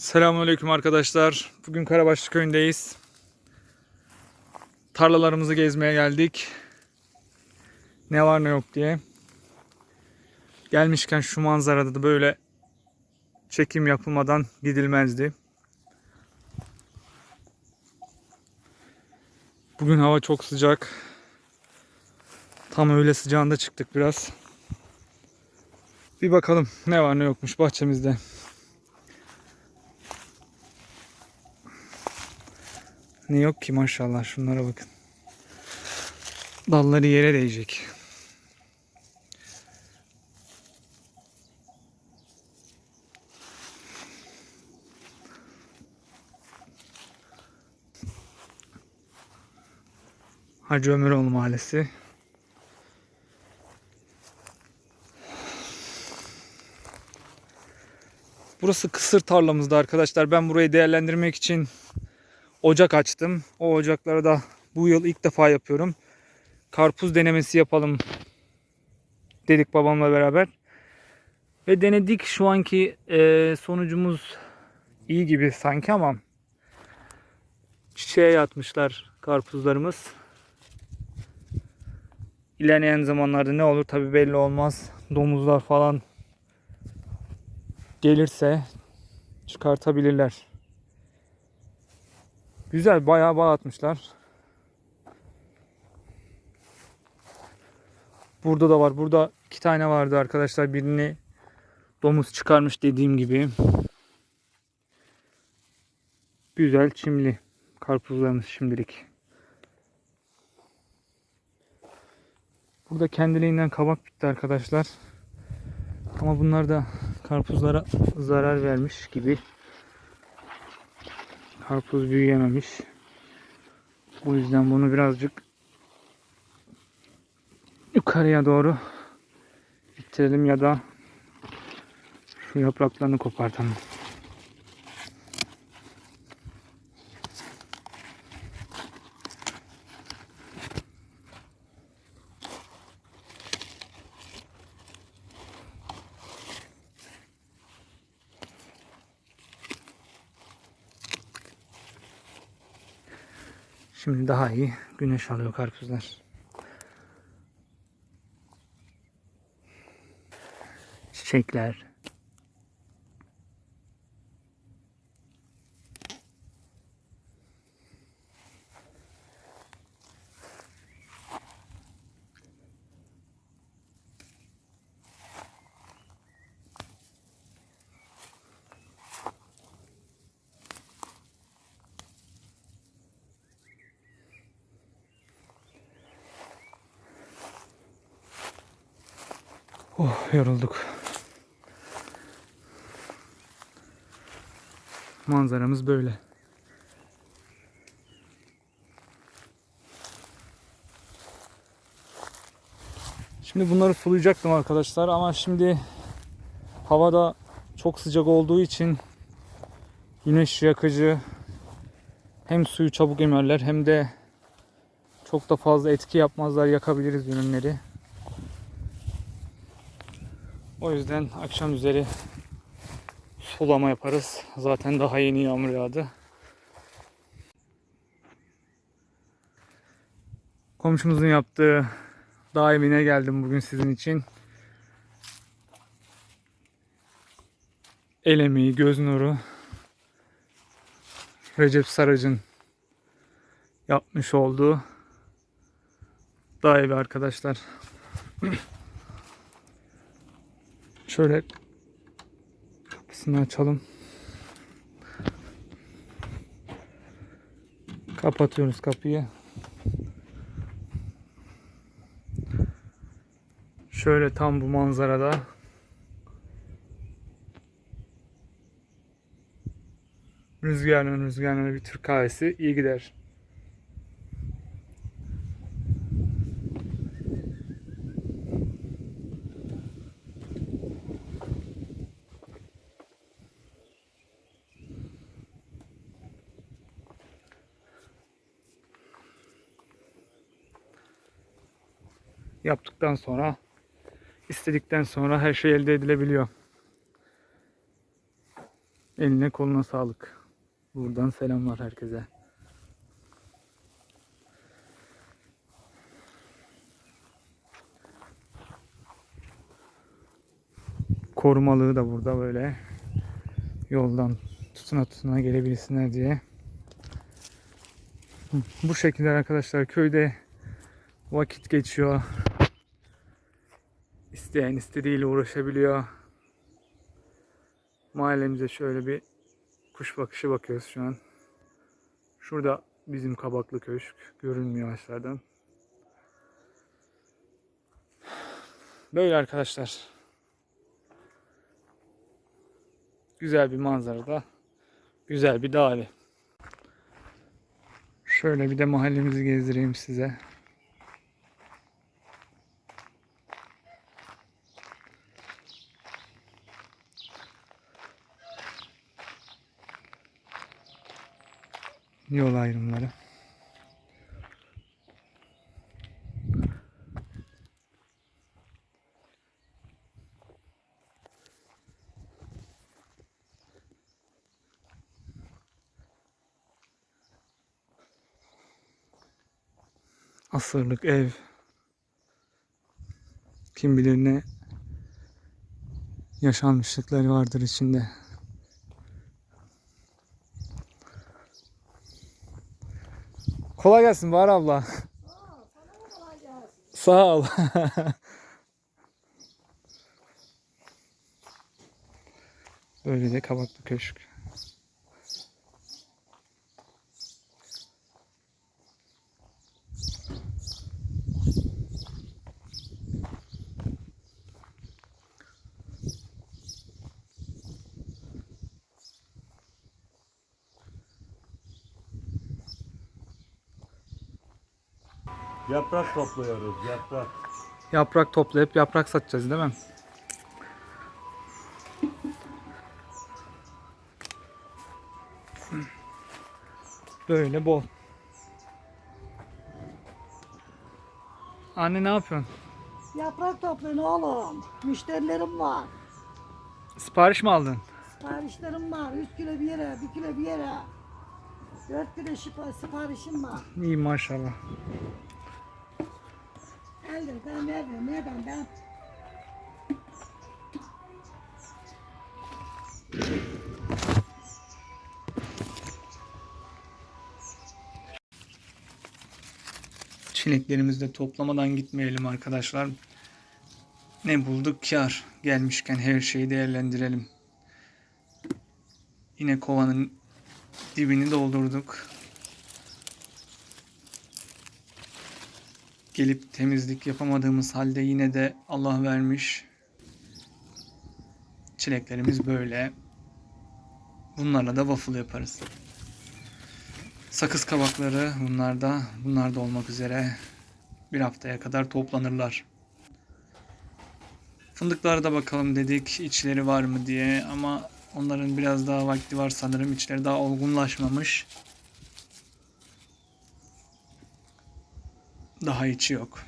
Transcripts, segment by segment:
Selamünaleyküm arkadaşlar. Bugün Karabaşlı köyündeyiz. Tarlalarımızı gezmeye geldik. Ne var ne yok diye. Gelmişken şu manzarada da böyle çekim yapılmadan gidilmezdi. Bugün hava çok sıcak. Tam öğle sıcağında çıktık biraz. Bir bakalım ne var ne yokmuş bahçemizde. Ne yok ki maşallah şunlara bakın. Dalları yere değecek. Hacı Ömeroğlu Mahallesi. Burası kısır tarlamızda arkadaşlar. Ben burayı değerlendirmek için ocak açtım. O ocakları da bu yıl ilk defa yapıyorum. Karpuz denemesi yapalım dedik babamla beraber. Ve denedik şu anki e, sonucumuz iyi gibi sanki ama çiçeğe yatmışlar karpuzlarımız. İlerleyen zamanlarda ne olur tabi belli olmaz. Domuzlar falan gelirse çıkartabilirler. Güzel bayağı bağ atmışlar. Burada da var. Burada iki tane vardı arkadaşlar. Birini domuz çıkarmış dediğim gibi. Güzel çimli karpuzlarımız şimdilik. Burada kendiliğinden kabak bitti arkadaşlar. Ama bunlar da karpuzlara zarar vermiş gibi. Karpuz büyüyememiş. O yüzden bunu birazcık yukarıya doğru ittirelim ya da şu yapraklarını kopartalım. Şimdi daha iyi güneş alıyor karpuzlar. Çiçekler. Oh yorulduk. Manzaramız böyle. Şimdi bunları sulayacaktım arkadaşlar ama şimdi havada çok sıcak olduğu için güneş yakıcı hem suyu çabuk emerler hem de çok da fazla etki yapmazlar yakabiliriz ürünleri. O yüzden akşam üzeri sulama yaparız. Zaten daha yeni yağmur yağdı. Komşumuzun yaptığı dağ evine geldim bugün sizin için. El emeği, göz nuru. Recep Sarıcın yapmış olduğu dağ evi arkadaşlar. Şöyle kapısını açalım. Kapatıyoruz kapıyı. Şöyle tam bu manzarada rüzgarın rüzgarın bir Türk kahvesi iyi gider. Yaptıktan sonra istedikten sonra her şey elde edilebiliyor. Eline koluna sağlık. Buradan selamlar herkese. Korumalığı da burada böyle yoldan tutuna tutuna gelebilsinler diye. Bu şekilde arkadaşlar köyde vakit geçiyor. İsteyen istediğiyle uğraşabiliyor. Mahallemize şöyle bir kuş bakışı bakıyoruz şu an. Şurada bizim kabaklı köşk. Görünmüyor ağaçlardan. Böyle arkadaşlar. Güzel bir manzarada. Güzel bir dağ. Şöyle bir de mahallemizi gezdireyim size. Yol ayrımları. Asırlık ev. Kim bilir ne yaşanmışlıkları vardır içinde. Kolay gelsin Bahar abla. Sağ ol. Böyle de kabaklı köşk. Yaprak topluyoruz, yaprak. Yaprak toplayıp yaprak satacağız değil mi? Böyle bol. Anne ne yapıyorsun? Yaprak toplayın oğlum. Müşterilerim var. Sipariş mi aldın? Siparişlerim var. 3 kilo bir yere, 1 kilo bir yere. 4 kilo şifa, siparişim var. İyi maşallah. Elde ben vermiyorum. Nereden ben? Çileklerimizi de toplamadan gitmeyelim arkadaşlar. Ne bulduk kar. Gelmişken her şeyi değerlendirelim. Yine kovanın dibini doldurduk. Gelip temizlik yapamadığımız halde yine de Allah vermiş. Çileklerimiz böyle. Bunlarla da waffle yaparız. Sakız kabakları bunlar da bunlar da olmak üzere bir haftaya kadar toplanırlar. Fındıklara da bakalım dedik içleri var mı diye ama onların biraz daha vakti var sanırım içleri daha olgunlaşmamış. Daha içi yok.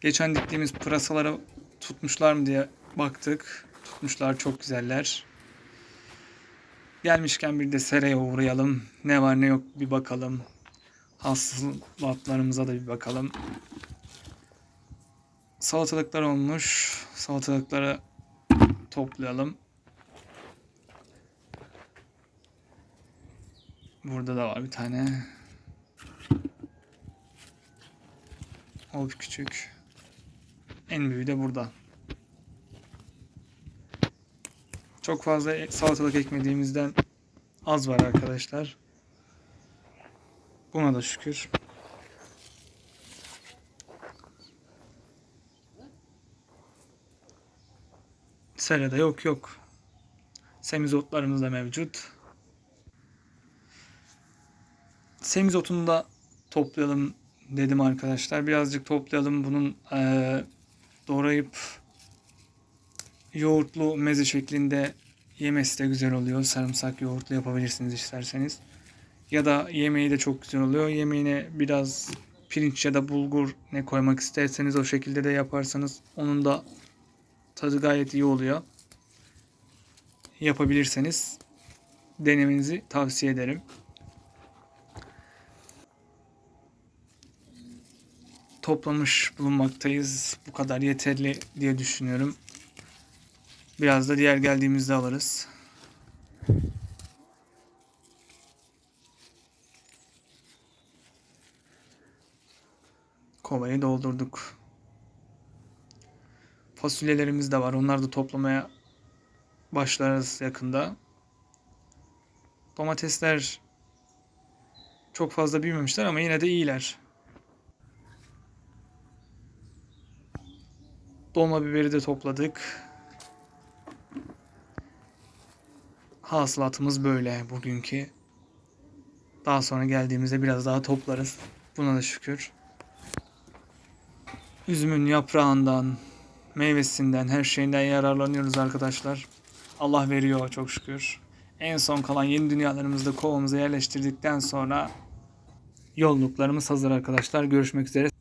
Geçen diktiğimiz pırasalara tutmuşlar mı diye baktık. Tutmuşlar çok güzeller. Gelmişken bir de seraya uğrayalım. Ne var ne yok bir bakalım. Hasılatlarımıza da bir bakalım. Salatalıklar olmuş. Salatalıkları toplayalım. Burada da var bir tane. O küçük. En büyüğü de burada. Çok fazla salatalık ekmediğimizden az var arkadaşlar. Buna da şükür. Serada yok yok. Semizotlarımız da mevcut. Semizotunu da toplayalım dedim arkadaşlar. Birazcık toplayalım. Bunun eee, doğrayıp yoğurtlu meze şeklinde yemesi de güzel oluyor. Sarımsak yoğurtlu yapabilirsiniz isterseniz. Ya da yemeği de çok güzel oluyor. Yemeğine biraz pirinç ya da bulgur ne koymak isterseniz o şekilde de yaparsanız onun da tadı gayet iyi oluyor. yapabilirseniz denemenizi tavsiye ederim. Toplamış bulunmaktayız. Bu kadar yeterli diye düşünüyorum. Biraz da diğer geldiğimizde alırız. Kovayı doldurduk. Fasulyelerimiz de var. Onları da toplamaya başlarız yakında. Domatesler çok fazla büyümemişler ama yine de iyiler. Dolma biberi de topladık. Hasılatımız böyle bugünkü. Daha sonra geldiğimizde biraz daha toplarız. Buna da şükür. Üzümün yaprağından, meyvesinden, her şeyinden yararlanıyoruz arkadaşlar. Allah veriyor çok şükür. En son kalan yeni dünyalarımızda kovamıza yerleştirdikten sonra yolluklarımız hazır arkadaşlar. Görüşmek üzere.